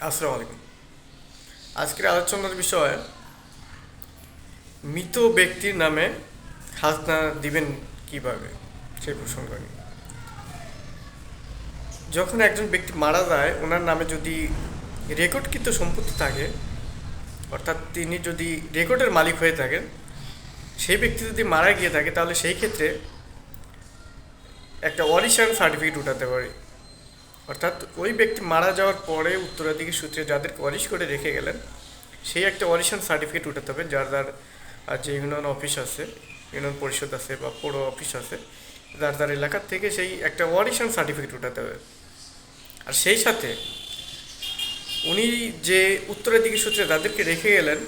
আসসালামু আলাইকুম আজকের আলোচনার বিষয়, মৃত ব্যক্তির নামে খাজনা দিবেন কীভাবে? সেই প্রসঙ্গ যখন একজন ব্যক্তি মারা যায়, ওনার নামে যদি রেকর্ডকৃত সম্পত্তি থাকে, অর্থাৎ তিনি যদি রেকর্ডের মালিক হয়ে থাকেন, সেই ব্যক্তি যদি মারা গিয়ে থাকে, তাহলে সেই ক্ষেত্রে একটা অরিশন সার্টিফিকেট উঠাতে পারে। অর্থাৎ ওই ব্যক্তি মারা যাওয়ার পরে উত্তরাধিকার সূত্রে যাদের অরিশ করে রেখে গেলেন, সেই একটা অরিশন সার্টিফিকেট উঠাতে হবে, যার যার যে ইউনিয়ন অফিস আছে, ইউনিয়ন পরিষদ আছে বা পৌর অফিস আছে, যার যার এলাকার থেকে সেই একটা অরিশন সার্টিফিকেট উঠাতে হবে। আর সেই সাথে উনি যে উত্তরাধিকার সূত্রে যাদেরকে রেখে গেলেন,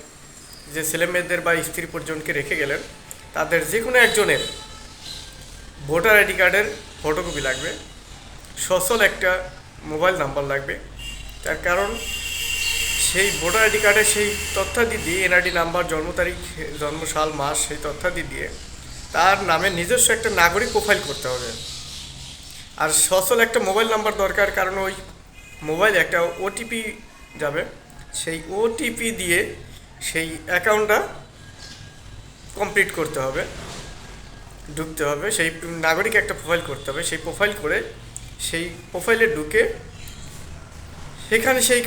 যে ছেলে মেয়েদের বা স্ত্রী পরিজনকে রেখে গেলেন, তাদের যে কোনো একজনের ভোটার আইডি কার্ডের ফটোকপি লাগবে। সচল একটা মোবাইল নাম্বার লাগবে। তার কারণ সেই ভোটার আইডি কার্ডে সেই তথ্যাদি দিয়ে এনআইডি নাম্বার, জন্ম তারিখ, জন্ম সাল, মাস সেই তথ্যাদি দিয়ে তার নামে নিজস্ব একটা নাগরিক প্রোফাইল করতে হবে। আর সচল একটা মোবাইল নাম্বার দরকার, কারণ ওই মোবাইলে একটা ওটিপি যাবে। সেই ওটিপি দিয়ে সেই অ্যাকাউন্টটা কমপ্লিট করতে হবে, ঢুকতে হবে। সেই নাগরিক একটা প্রোফাইল করতে হবে। সেই প্রোফাইল করে সেই প্রোফাইলে ঢুকে সেখানে সেই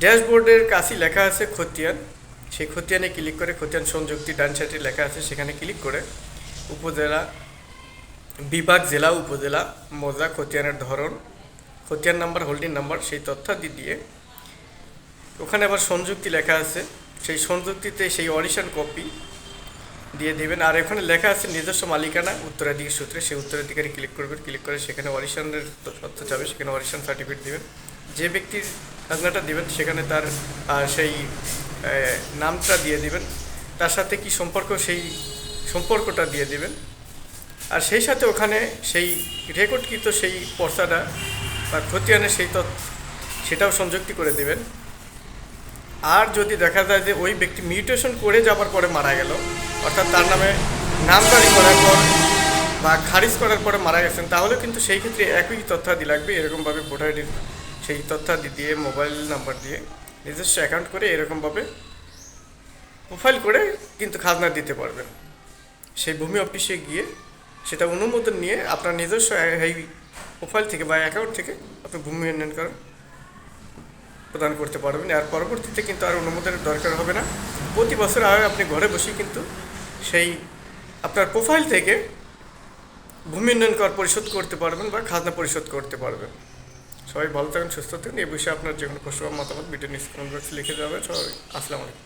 ড্যাশবোর্ডের কাছে লেখা আছে খতিয়ান। সেই খতিয়ানে ক্লিক করে খতিয়ান সংযুক্তি ডান সাইডে লেখা আছে, সেখানে ক্লিক করে উপজেলা বিভাগ, জেলা, উপজেলা, মজা, খতিয়ানের ধরন, খতিয়ান নাম্বার হোল্ডিং নাম্বার সেই তথ্যাদি দিয়ে। ওখানে আবার সংযুক্তি লেখা আছে। সেই সংযুক্তিতে সেই অডিশন কপি দিয়ে দেবেন। আর এখানে লেখা আছে নিজস্ব মালিকানা উত্তরাধিকার সূত্রে সেই উত্তরাধিকারী ক্লিক করবেন। ক্লিক করে সেখানে অরিশনের তথ্য যাবে, সেখানে অরিশন সার্টিফিকেট দেবেন। যে ব্যক্তির খাজনাটা দিবেন, সেখানে তার সেই নামটা দিয়ে দিবেন। তার সাথে কি সম্পর্ক, সেই সম্পর্কটা দিয়ে দিবেন। আর সেই সাথে ওখানে সেই রেকর্ডকৃত সেই পর্চাটা বা খতিয়ানের সেই তথ্য, সেটাও সংযুক্তি করে দেবেন। আর যদি দেখা যায় যে ওই ব্যক্তি মিউটেশন করে যাবার পরে মারা গেল অর্থাৎ তার নামে নামজারি করার পর বা খারিজ করার পরে মারা গেছেন, তাহলে কিন্তু সেই ক্ষেত্রে একই তথ্যাদি লাগবে। এরকমভাবে ভোটার আইডির সেই তথ্যাদি দিয়ে, মোবাইল নাম্বার দিয়ে নিজস্ব অ্যাকাউন্ট করে এরকমভাবে প্রোফাইল করে কিন্তু খাজনা দিতে পারবেন। সেই ভূমি অফিসে গিয়ে সেটা অনুমোদন নিয়ে আপনার নিজস্ব, এই প্রোফাইল থেকে বা অ্যাকাউন্ট থেকে আপনি ভূমি উন্নয়ন করেন। প্রদান করতে পারবেন। আর পরবর্তীতে কিন্তু আর অনুমোদনের দরকার হবে না। প্রতি বছর আর আপনি ঘরে বসে কিন্তু সেই আপনার প্রোফাইল থেকে ভূমি উন্নয়ন কর পরিশোধ করতে পারবেন বা খাজনা পরিশোধ করতে পারবেন। সবাই ভালো থাকুন, সুস্থ থাকুন। এ বিষয়ে আপনার যে কোনো প্রশ্ন মতামত ভিডিও নিউজ কমেন্ট বক্সে লিখে যাবেন। সবাই, আসসালামু আলাইকুম।